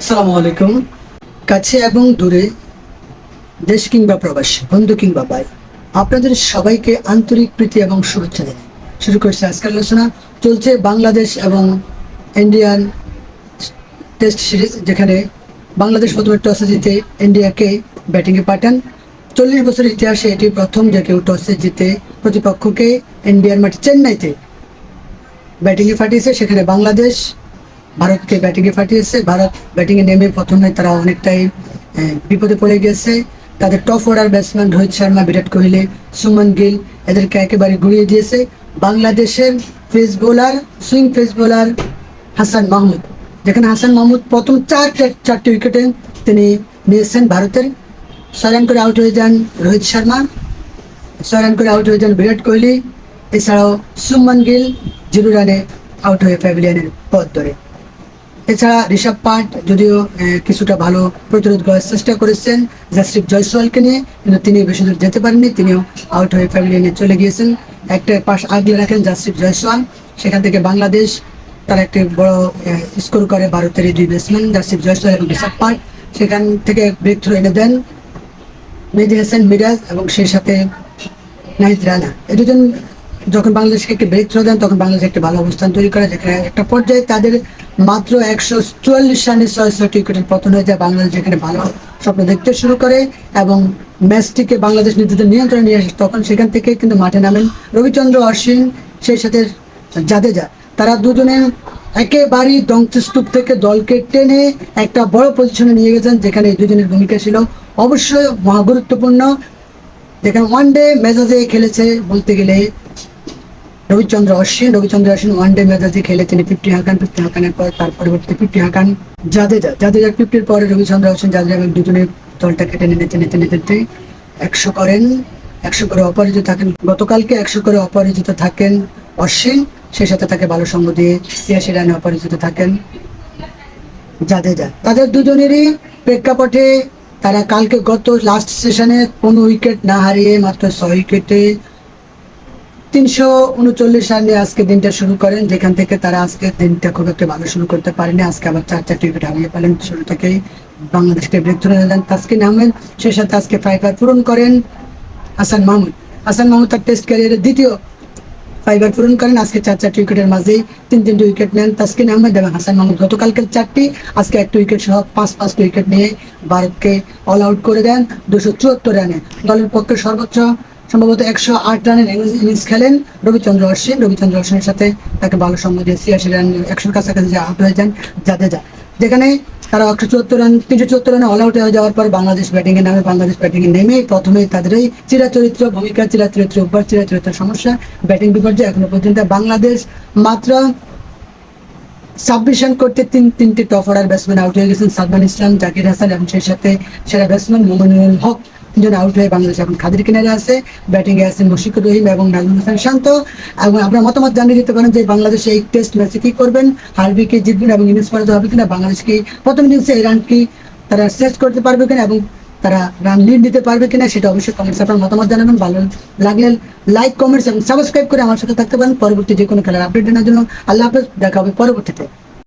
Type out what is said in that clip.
আসসালামু আলাইকুম। কাছে এবং দূরে দেশ কিংবা প্রবাসী, বন্ধু কিংবা ভাই, আপনাদের সবাইকে আন্তরিক প্রীতি এবং শুভেচ্ছা জানাই। শুরু করছে আজকের আলোচনা। চলছে বাংলাদেশ এবং ইন্ডিয়ান টেস্ট সিরিজ, যেখানে বাংলাদেশ প্রথমে টসে জিতে ইন্ডিয়াকে ব্যাটিংয়ে পাঠান। চল্লিশ বছর ইতিহাসে এটি প্রথম যে কেউ টসে জিতে প্রতিপক্ষকে ইন্ডিয়ার মাটি চেন্নাইতে ব্যাটিংয়ে পাঠিয়েছে। সেখানে বাংলাদেশ ভারতকে ব্যাটিংয়ে পাঠিয়েছে। ভারত ব্যাটিংয়ে নেমে প্রথমে তারা অনেকটাই বিপদে পড়ে গেছে। তাদের top order batsman Rohit Sharma, Virat Kohli, Suman Gill এদেরকে একেবারে গুড়িয়ে দিয়েছে। বাংলাদেশের pace bowler swing pace bowler Hasan Mahmud. যেখানে হাসান মাহমুদ প্রথম চার চারটি উইকেটে তিনি নিয়েছেন ভারতের। ছয় রান করে আউট হয়ে যান রোহিত শর্মা। ছয় রান করে আউট হয়ে যান বিরাট কোহলি। এছাড়াও সুমন গিল জিরো রানে আউট হয়ে প্যাভিলিয়নের পথ ধরে। এছাড়া ঋষভ পান্ট যদিও কিছুটা ভালো প্রতিরোধ করার চেষ্টা করেছেন জাসরিফ জয়সওয়ালকে নিয়ে, কিন্তু তিনি বেশি দূর যেতে পারেননি, তিনিও আউট হয়ে প্যাভিলিয়নে চলে গিয়েছেন। একটা পাশ আগলে রাখেন জাসরিফ জয়সওয়াল। সেখান থেকে বাংলাদেশ তারা একটি বড় স্কোর করে ভারতের দুই ব্যাটসম্যান জাসরিফ জয়সওয়াল এবং ঋষভ পান্ট। সেখান থেকে ব্রেক থ্রু এনে দেন মেহেদি হাসান, মিরাজ এবং সেই সাথে নাহিদ রানা। এই দুজন যখন বাংলাদেশকে একটি ব্রেক থ্রো দেন, তখন বাংলাদেশ একটি ভালো অবস্থান তৈরি করে, যেখানে একটা পর্যায়ে তাদের মাত্র একশো চুয়াল্লিশ রানে ছয় ছয়টি উইকেটের পতন হয়ে যায় বাংলাদেশ যেখানে ভালো স্বপ্ন দেখতে শুরু করে এবং ম্যাচটিকে বাংলাদেশ নিজেদের নিয়ন্ত্রণে নিয়ে আসে তখন সেখান থেকে কিন্তু মাঠে নামেন রবিচন্দ্র অশ্বিন, সেই সাথে জাদেজা। তারা দুজনে একেবারেই ধ্বংসস্তূপ থেকে দলকে টেনে একটা বড় পজিশনে নিয়ে গেছেন, যেখানে এই দুজনের ভূমিকা ছিল অবশ্যই মহা গুরুত্বপূর্ণ। যেখানে ওয়ান ডে মেজাজে খেলেছে বলতে গেলে রবিচন্দ্র অশ্বিন রবিচন্দ্র অশ্বিন ওয়ান ডে মেজাজে খেলে তিনি ফিফটি হাঁকান ফিফটি হাঁকানের পর তার পরবর্তীতে ফিফটি হাঁকান জাদেজা জাদেজার ফিফটির পরে রবিচন্দ্র অশ্বিন জাদেজা দুজনে দলটা কেটে নিতে নিতে নিতে একশো করেন, একশো করে অপরাজিত থাকেন। গতকালকে একশো করে অপরাজিত থাকেন অশ্বিন সেই সাথে তাকে ভালো সঙ্গ দিয়ে ছিয়াশি রানে অপরাজিত থাকেন জাদেজা। তাদের দুজনেরই প্রেক্ষাপটে তারা কালকে গত লাস্ট সেশনে কোনো উইকেট না হারিয়ে মাত্র ছয় উইকেটে তিনশো নিয়ে আজকে দিনটা শুরু করেন, যেখান থেকে তারা আজকে দিনটা খুব একটা ভালো শুরু করতে পারেনি। আজকে আবার চার চারটি উইকেট হারিয়ে পেলেন শুরু থেকেই বাংলাদেশকে ব্রেক ধরে দেন তাসকিন আহমেদ। সেই সাথে আজকে ফাইভার পূরণ করেন হাসান মাহমুদ। হাসান মাহমুদ তার টেস্ট ক্যারিয়ারের দ্বিতীয় ফাইবার পূরণ করেন, আজকে চার চারটি উইকেটের মাঝেই তিন তিনটি উইকেট নেন তাসকিন আহমেদ এবং হাসান মাহমুদ। গতকালকের চারটি, আজকে একটা উইকেট সহ পাঁচ পাঁচটি উইকেট নিয়ে ভারতকে অল আউট করে দেন। দুশো চুয়াত্তর রানে দলের পক্ষে সর্বোচ্চ সম্ভবত একশো আট রানের ইনিংস খেলেন রবিচন্দ্র অশ্বিন। রবিচন্দ্র অশ্বিনের সাথে তাকে ভালো সঙ্গ দিয়ে ছিয়াশি রান একশোর কাছাকাছি যে আউট হয়ে যান জাদেজা। যেখানে তারা একশো চুয়াত্তর রান, তিনশো চুয়াত্তর রানে অল আউট হয়ে যাওয়ার পর বাংলাদেশ ব্যাটিংয়ে নামে, বাংলাদেশ ব্যাটিংয়ে নেমে প্রথমে তাদের এই চিরাচরিত্র ভূমিকা, চিরাচরিত্র অভ্যাস চিরাচরিত্র সমস্যা, ব্যাটিং বিপর্যয় এখনও পর্যন্ত। বাংলাদেশ মাত্র সাবমিশন করতে তিন, তিনটি টপ অর্ডার ব্যাটসম্যান আউট হয়ে গেছেন সালমান ইসলাম, জাকির হাসান এবং সেই সাথে সেরা ব্যাটসম্যান মোমিনুল হক। তিনজন আউট হয়ে বাংলাদেশ এখন খাদির কিনারে আছে ব্যাটিংয়ে আছেন মুশিকুর রহিম এবং নাজমুল হাসান শান্ত। এবং আপনার মতামত জানিয়ে দিতে পারেন যে বাংলাদেশ এই টেস্ট ম্যাচে কি করবেন, হারবি কি জিতবেন এবং ইনিংস পরাজিত হবে কিনা, বাংলাদেশ কি প্রথম ইনিংসে এই রান কি তারা শেষ করতে পারবে কিনা এবং তারা রান লিড দিতে পারবে কিনা সেটা অবশ্যই কমেন্টস আপনার মতামত জানাবেন। ভালো লাগলে লাইক কমেন্টস এবং সাবস্ক্রাইব করে আমার সাথে থাকতে পারেন। পরবর্তী যে কোনো খেলার আপডেট জানার জন্য। আল্লাহ হাফেজ, দেখা হবে পরবর্তীতে।